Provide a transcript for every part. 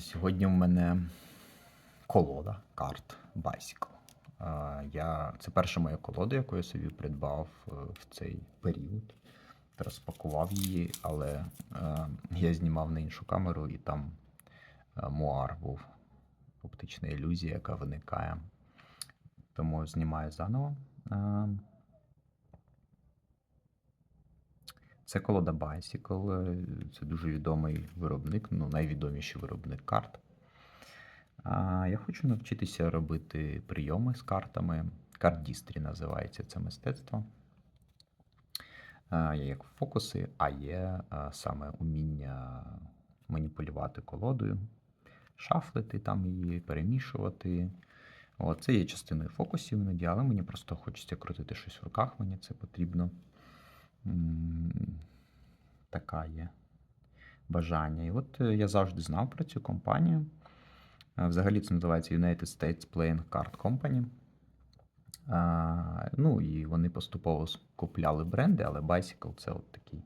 Сьогодні в мене колода карт Bicycle. Я, це перша моя колода, яку я собі придбав е, в цей період. Розпакував її, але е, я знімав на іншу камеру, і там е, муар був оптична ілюзія, яка виникає. Тому знімаю заново. Е, Це колода Bicycle, е, це дуже відомий виробник, ну найвідоміший виробник карт. А, Я хочу навчитися робити прийоми з картами. Кардістрі називається це мистецтво. Є як фокуси, а є саме уміння маніпулювати колодою, шафлити там її, перемішувати. От, це є частиною фокусів іноді, але мені просто хочеться крутити щось в руках, мені це потрібно. Така є бажання. І от е, я завжди знав про цю компанію. Е, Взагалі це називається United States Playing Card Company. Ну і вони поступово скупляли бренди, але Bicycle це от такий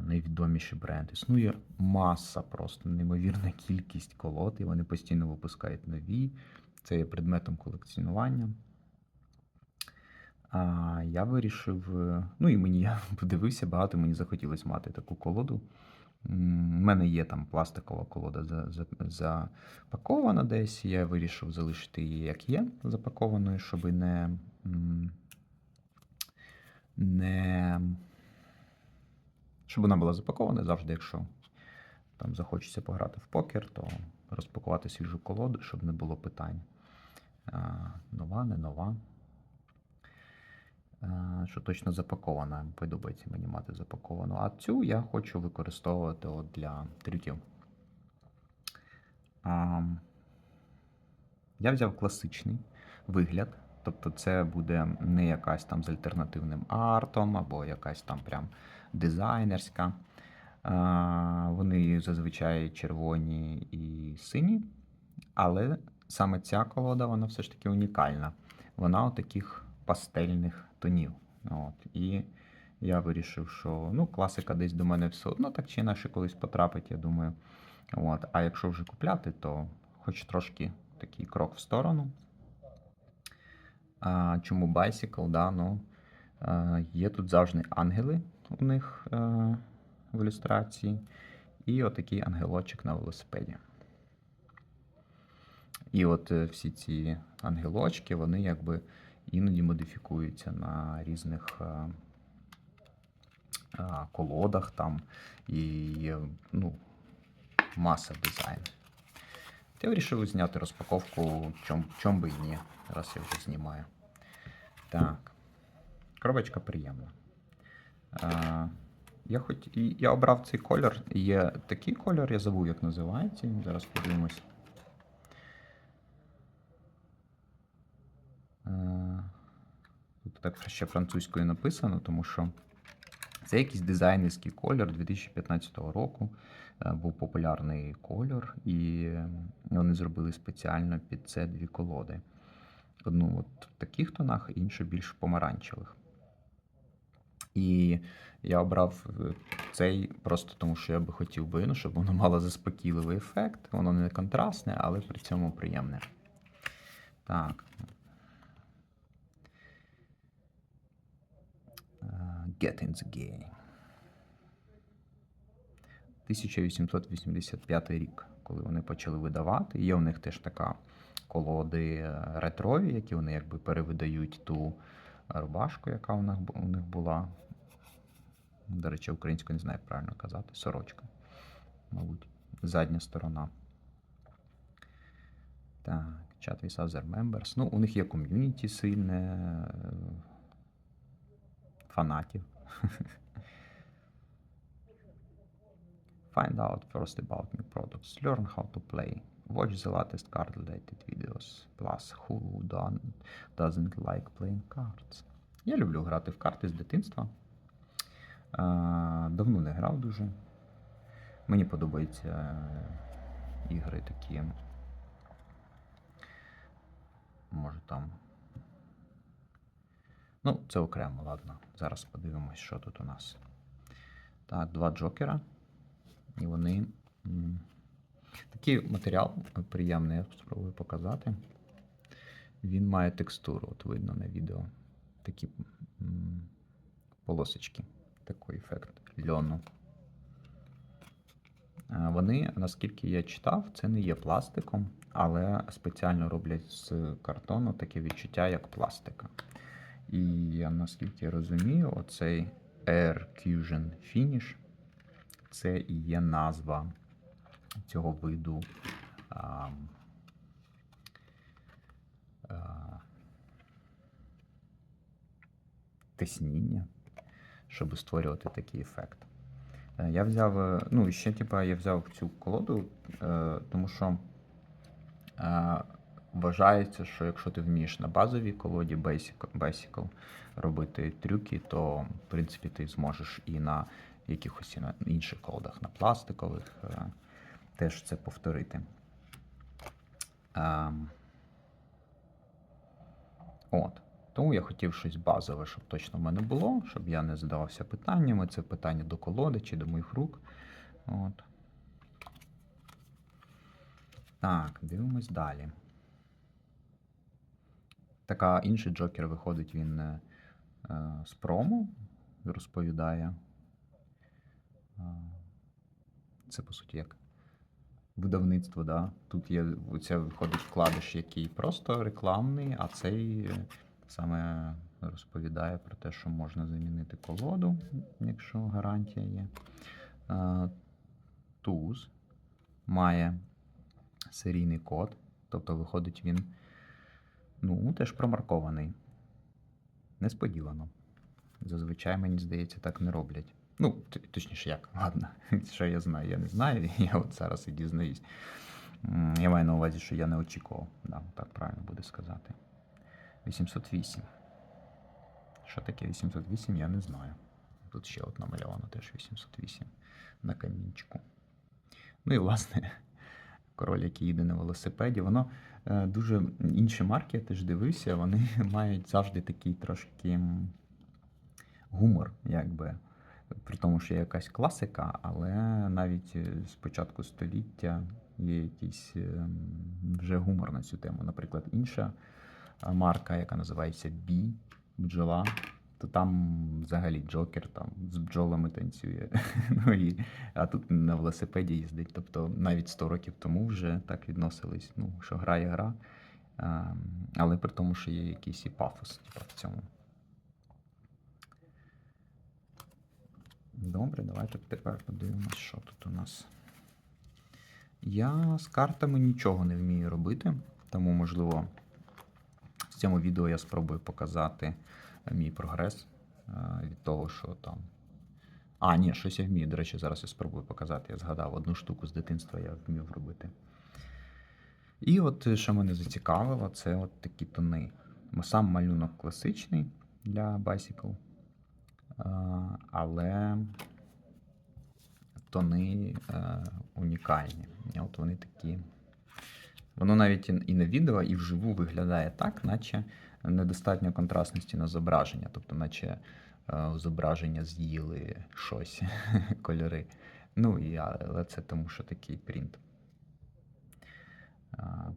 найвідоміший бренд. Існує маса, просто неймовірна кількість колод, і вони постійно випускають нові. Це є предметом колекціонування. А, я вирішив, е, ну і мені я подивився багато, мені захотілося мати таку колоду. У мене є там пластикова колода за- за- запакована десь. Я вирішив залишити її як є, запакованою, щоб не, не щоб вона була запакована завжди, якщо там захочеться пограти в покер, то розпакувати свіжу колоду, щоб не було питань. А, Нова, не нова. Е, що точно запакована. Подобається мені мати запаковану. А цю я хочу використовувати от для трюків. Я взяв класичний вигляд. Тобто це буде не якась там з альтернативним артом, або якась там прям дизайнерська. Вони зазвичай червоні і сині. Але саме ця колода, вона все ж таки унікальна. Вона у таких пастельних тонів. От. І я вирішив, що ну, класика десь до мене все одно так чи інакше колись потрапить, я думаю. От. А якщо вже купляти, то хоч трошки такий крок в сторону. А, чому Bicycle? Да? Ну, а, є тут завжди ангели у них а, в ілюстрації. І отакий ангелочок на велосипеді. І от е, всі ці ангелочки, вони якби іноді модифікуються на різних е, е, колодах там і ну, маса дизайнів. Я вирішив зняти розпаковку, чом, чом би і ні, раз я вже знімаю. Так. Коробочка приємна. Е, я, хоч, я обрав цей колір. Є такий колір, я забув, як називається. Зараз подивимось. Е, Тут так ще французькою написано, тому що це якийсь дизайнерський колір 2015 року. Е, Був популярний кольор, і вони зробили спеціально під це дві колоди. Одну от в таких тонах, іншу більш помаранчевих. І я обрав е, цей просто тому, що я би хотів би, ну, щоб воно мало заспокійливий ефект. Воно не контрастне, але при цьому приємне. Так. Get in the game. 1885 рік, коли вони почали видавати. Є у них теж така колоди е, ретрові, які вони якби перевидають ту рубашку, яка у них, у них була. До речі, українською не знаю, як правильно казати. Сорочка, мабуть, задня сторона. Так, chat with other members. Ну, у них є ком'юніті сильне, е, фанатів. Find out first about new products. Learn how to play. Watch the latest card related videos. Plus, who doesn't like playing cards? Я люблю грати в карти з дитинства. Е, Давно не грав дуже. Мені подобаються е, ігри такі. Може там. Ну, це окремо, ладно. Зараз подивимось, що тут у нас. Так, два джокера. І вони Такий матеріал приємний, я спробую показати. Він має текстуру, от видно на відео. Такі полосочки. Такий ефект льону. Е, Вони, наскільки я читав, це не є пластиком, але спеціально роблять з картону таке відчуття, як пластика. І я, наскільки я розумію, оцей Air Fusion Finish це і є назва цього виду а, а, тисніння, щоб створювати такий ефект. Е, Я взяв, е, ну і ще типа я взяв цю колоду, е, тому що вважається, що якщо ти вмієш на базовій колоді Basic, робити трюки, то в принципі ти зможеш і на якихось інших колодах, на пластикових, е, теж це повторити. Ем, От. Тому я хотів щось базове, щоб точно в мене було, щоб я не задавався питаннями. Це питання до колоди чи до моїх рук. От. Так, дивимось далі. Така інший джокер виходить він е, е, з прому, розповідає. Е, Це по суті як видавництво, да? Тут є оця виходить вкладиш, який просто рекламний, а цей е, саме розповідає про те, що можна замінити колоду, якщо гарантія є. Туз має серійний код, тобто виходить він ну, теж промаркований. Несподівано. Зазвичай, мені здається, так не роблять. Ну, точніше, як, ладно, що я знаю, я не знаю, я от зараз і дізнаюсь. Я маю на увазі, що я не очікував. Да, так правильно буде сказати. 808. Що таке 808, я не знаю. Тут ще от намальовано теж 808 на камінчику. Ну і власне, король, який їде на велосипеді, воно е, дуже інші марки, я теж дивився, вони мають завжди такий трошки гумор, якби. При тому, що є якась класика, але навіть е, з початку століття є якийсь ем, вже гумор на цю тему. Наприклад, інша марка, яка називається Бі, бджола, то там взагалі Джокер там з бджолами танцює. ну, і, а тут на велосипеді їздить. Тобто навіть 100 років тому вже так відносились, ну, що гра є гра, а, але при тому, що є якийсь і пафос типу, в цьому. Добре, давайте тепер подивимось, що тут у нас. Я з картами нічого не вмію робити, тому, можливо, в цьому відео я спробую показати мій прогрес е, від того, що там. А, ні, щось я вмію. До речі, зараз я спробую показати. Я згадав одну штуку з дитинства я вмів робити. І от е, що мене зацікавило, це от такі тони. Сам малюнок класичний для Bicycle, е, але тони унікальні. От вони такі. Воно навіть і на відео, і вживу виглядає так, наче недостатньо контрастності на зображення. Тобто, наче е, зображення з'їли щось, кольори. Ну, але це тому, що такий принт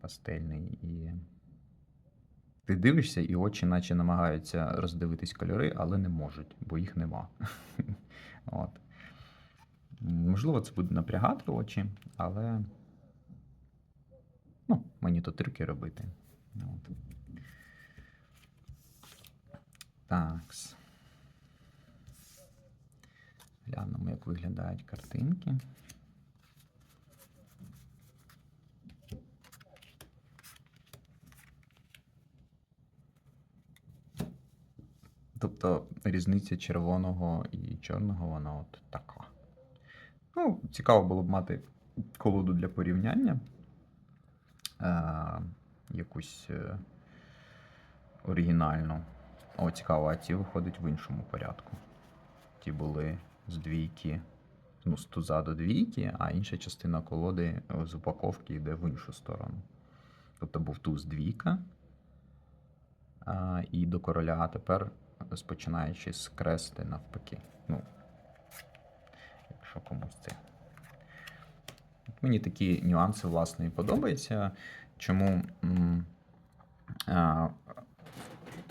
пастельний. І ти дивишся, і очі наче намагаються роздивитись кольори, але не можуть, бо їх нема. От. Можливо, це буде напрягати очі, але мені то трюки робити. От. Такс. Глянемо, як виглядають картинки. Тобто різниця червоного і чорного, вона от така. Ну, цікаво було б мати колоду для порівняння. Е, якусь е, оригінальну. О, цікаво, а ті виходить в іншому порядку. Ті були з двійки, ну, з туза до двійки, а інша частина колоди з упаковки йде в іншу сторону. Тобто був туз двійка і до короля, а тепер спочинаючи з крести навпаки. Ну, якщо комусь це Мені такі нюанси, власне, і подобаються. Чому а,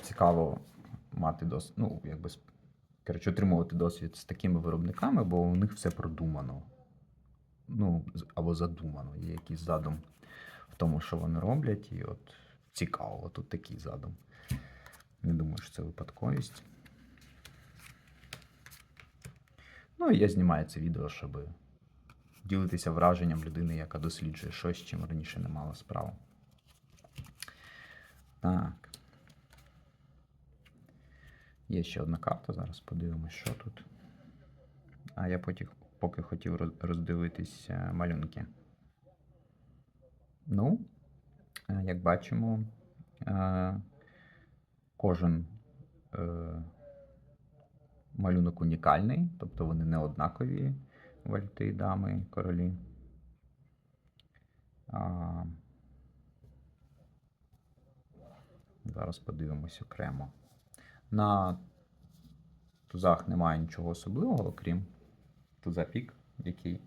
цікаво мати досвід, ну, якби, коротше, отримувати досвід з такими виробниками, бо у них все продумано. Ну, або задумано. Є якийсь задум в тому, що вони роблять, і от цікаво, тут такий задум. Не думаю, що це випадковість. Ну, і я знімаю це відео, щоб ділитися враженням людини, яка досліджує щось, чим раніше не мала справи. Так. Є ще одна карта, зараз подивимось, що тут. А я потім, поки хотів роз- роздивитись е, малюнки. Ну, е, як бачимо, е, кожен е, малюнок унікальний, тобто вони не однакові вальти, дами, королі. А, зараз подивимось окремо. На тузах немає нічого особливого, окрім туза пік, який,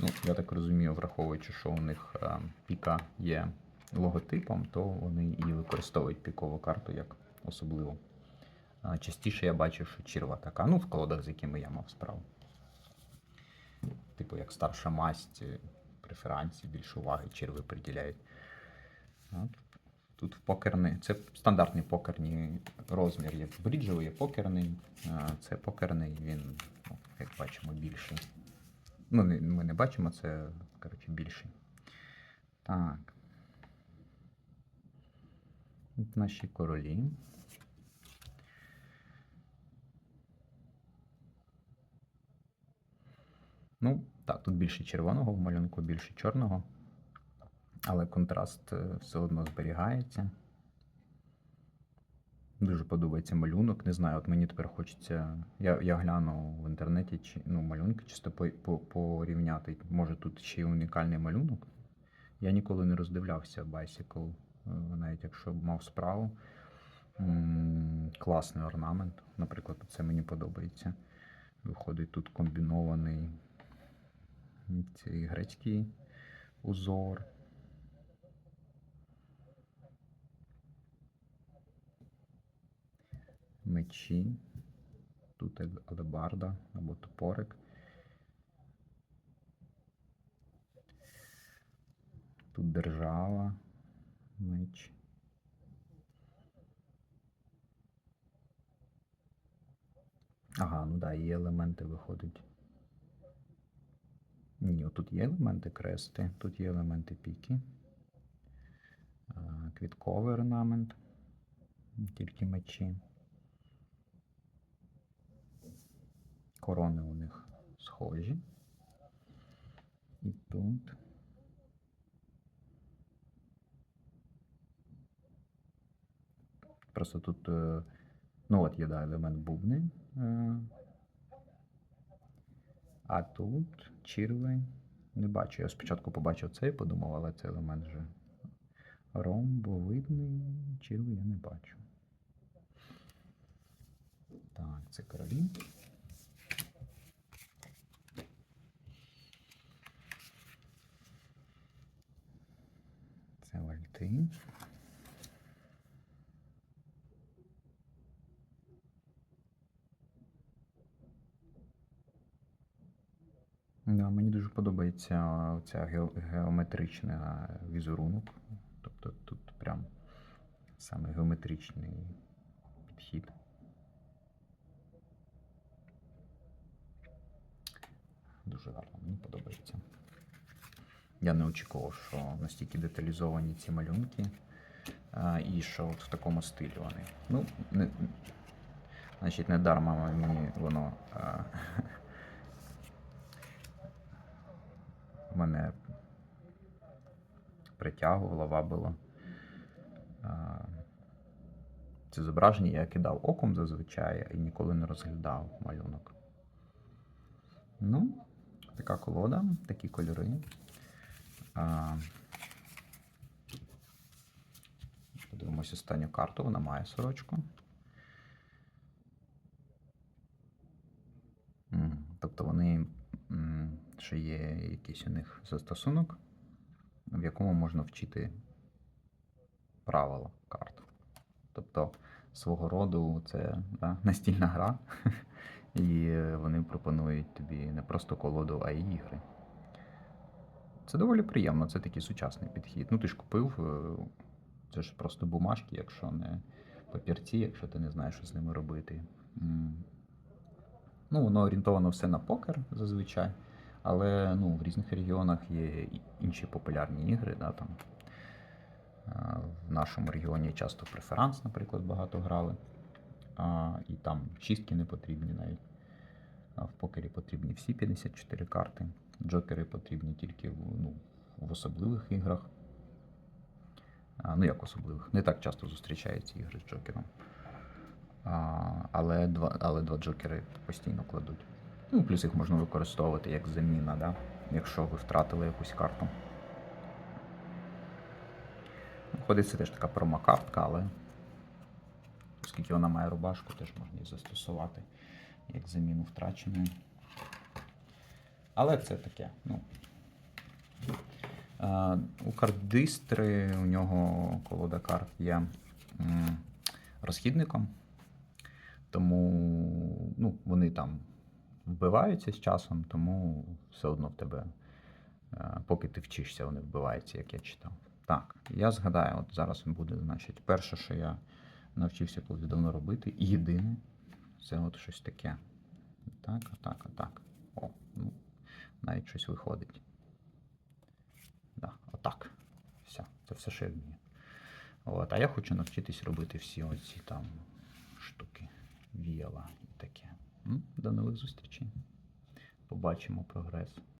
ну, я так розумію, враховуючи, що у них е, піка є логотипом, то вони і використовують пікову карту як особливу. Частіше я бачу, що черва така, ну, в колодах, з якими я мав справу. Типу, як старша масть, е, преферансії, більше уваги черви приділяють. От. Тут покерний, це стандартний покерний розмір. Є бріджовий, є покерний. Це покерний, він, ну, як бачимо, більший. Ну, ми не бачимо, це, коротше, більший. Так. От наші королі. Ну, так, тут більше червоного в малюнку, більше чорного. Але контраст е, все одно зберігається. Дуже подобається малюнок. Не знаю, от мені тепер хочеться. Я, я гляну в інтернеті чи, ну, малюнки, чисто по, по, порівняти. Може тут ще й унікальний малюнок. Я ніколи не роздивлявся Bicycle, е, навіть якщо б мав справу. Класний орнамент. Наприклад, це мені подобається. Виходить тут комбінований цей грецький узор. Мечі. Тут аль- алебарда або топорик. Тут держава, меч. Ага, ну да, є елементи виходить. Ні, тут є елементи крести, тут є елементи піки. Квітковий орнамент, тільки мечі. Корони у них схожі. І тут. Просто тут, е, ну от є да, елемент бубни. е, А тут червень. Не бачу. Я спочатку побачив цей, подумав, але це елемент вже ромбовидний. Черви я не бачу. Так, це королі. Це вальти. Да, мені дуже подобається ця геометрична візерунок. Тобто тут прям саме геометричний підхід. Дуже гарно, мені подобається. Я не очікував, що настільки деталізовані ці малюнки, а, і що от в такому стилі вони. Ну, не, значить, не дарма мені воно а, мене притягувало, вабило. Це зображення я кидав оком зазвичай і ніколи не розглядав малюнок. Ну, така колода, такі кольори. А, Подивимось останню карту, вона має сорочку. Тобто вони, що є якийсь у них застосунок, в якому можна вчити правила карт. Тобто свого роду це да, настільна гра, і вони пропонують тобі не просто колоду, а й ігри. Це доволі приємно, це такий сучасний підхід. Ну, ти ж купив, е, це ж просто бумажки, якщо не папірці, якщо ти не знаєш, що з ними робити. Ну, воно орієнтовано все на покер зазвичай, але ну, в різних регіонах є інші популярні ігри. Да, там. Е, В нашому регіоні часто преферанс, наприклад, багато грали. А, і там шістки не потрібні навіть. А в покері потрібні всі 54 карти. Джокери потрібні тільки в, ну, в особливих іграх. А, ну, як особливих. Не так часто зустрічаються ігри з джокером. А, але, два, але два джокери постійно кладуть. Ну, плюс їх можна використовувати як заміна, да? якщо ви втратили якусь карту. Виходить, це теж така промокартка, але оскільки вона має рубашку, теж можна її застосувати як заміну втраченої. Але це таке. Ну. У кардистри у нього колода карт є розхідником, тому ну, вони там вбиваються з часом, тому все одно в тебе, е, поки ти вчишся, вони вбиваються, як я читав. Так, я згадаю, от зараз буде, значить, перше, що я навчився колись давно робити, і єдине, це от щось таке. Так, отак, отак. О, ну, навіть щось виходить. Да, отак. Все, це все, що я вмію. От, а я хочу навчитись робити всі оці там штуки, віяла і таке. До нових зустрічей. Побачимо прогрес.